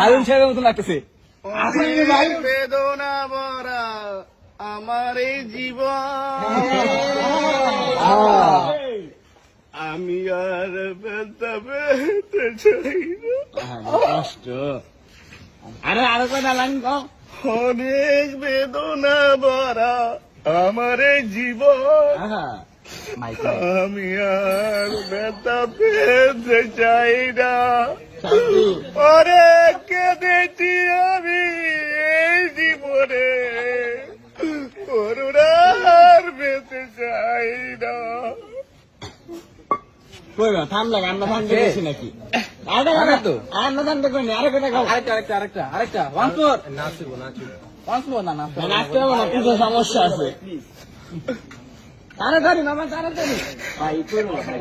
হারুন সাহেবের মতন লাগতেছে। বেদনা ভরা আমার এই জীবন আমি আর চাই কষ্ট। আরে আরও কথা লাইন অনেক বেদনা ভরা আমার এই জীবন আমি আর পেতে চাই না। অনেক কেঁদেছি আমি এই জীবনে করুণার চাই না কই না থাম লাগে থামতে গেছি নাকি? আরে গানা তো। আমরা থামতে কই না আরে গাও আরেকটা আরেকটা আরেকটা আরেকটা। ওয়ান্স মোর নাচবো নাচবো। ওয়ান্স মোর না নাচবো নাচতে হবে না কিছু সমস্যা আছে। তাড়াতাড়ি মামা তাড়াতাড়ি। ভাই করো ভাই?